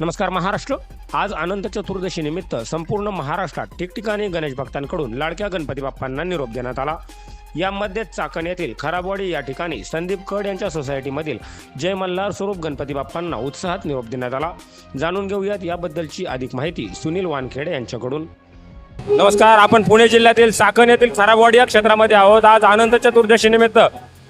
नमस्कार महाराष्ट्र. आज अनंत चतुर्दशी निमित्त संपूर्ण महाराष्ट्रात ठिकठिकाणी गणेश भक्तांकडून लाडक्या गणपती बाप्पांना निरोप देण्यात आला. यामध्ये चाकण येथील खराबवाडी या ठिकाणी संदीप कड यांच्या सोसायटीमधील जय मल्हार स्वरूप गणपती बाप्पांना उत्साहात निरोप देण्यात आला. जाणून घेऊयात याबद्दलची अधिक माहिती सुनील वानखेडे यांच्याकडून. नमस्कार आपण पुणे जिल्ह्यातील चाकण येथील खराबवाडी या क्षेत्रामध्ये आहोत. आज अनंत चतुर्दशी निमित्त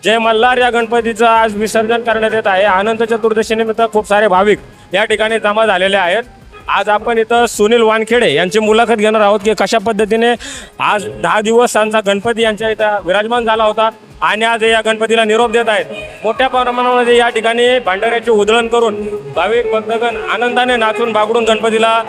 जय मल्हार या गणपतीचं आज विसर्जन करण्यात येत आहे. अनंत चतुर्दशी निमित्त खूप सारे भाविक या ठिकाणी जमा झालेल्या आहेत. आज आपण इथं सुनील वानखेडे यांची मुलाखत घेणार आहोत की कशा पद्धतीने आज दहा दिवस त्यांचा गणपती यांच्या इथं विराजमान झाला होता आणि आज या गणपतीला निरोप देत आहेत. मोठ्या प्रमाणामध्ये या ठिकाणी भांडाऱ्याचे उधळण करून भाविक भक्तगण आनंदाने नाचून बागडून गणपतीला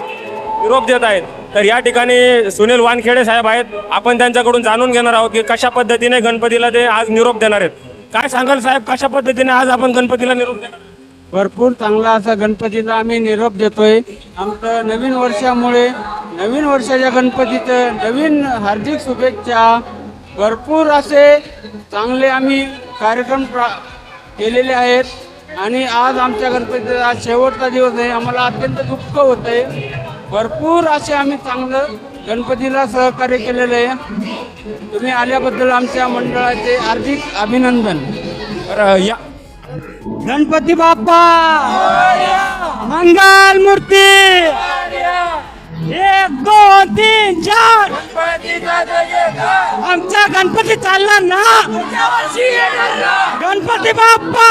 निरोप देत आहेत. तर या ठिकाणी सुनील वानखेडे साहेब आहेत. आपण त्यांच्याकडून जाणून घेणार आहोत की कशा पद्धतीने गणपतीला ते आज निरोप देणार आहेत. काय सांगाल साहेब कशा पद्धतीने आज आपण गणपतीला निरोप देणार भरपूर चांगला असा गणपतीला आम्ही निरोप देतोय. आमचं नवीन वर्षामुळे नवीन वर्षाच्या गणपतीचं नवीन हार्दिक शुभेच्छा. भरपूर असे चांगले आम्ही कार्यक्रम प्रा केलेले आहेत. आणि आज आमच्या गणपतीचा आज शेवटचा दिवस आहे. आम्हाला अत्यंत दुःख होतं आहे भरपूर असे आम्ही चांगलं गणपतीला सहकार्य केलेलं आहे. तुम्ही आल्याबद्दल आमच्या मंडळाचे हार्दिक अभिनंदन. तर या गणपती बाप्पा! मंगल मूर्ती! एक दोन तीन चार! आमचा गणपती चालला ना? गणपती बाप्पा!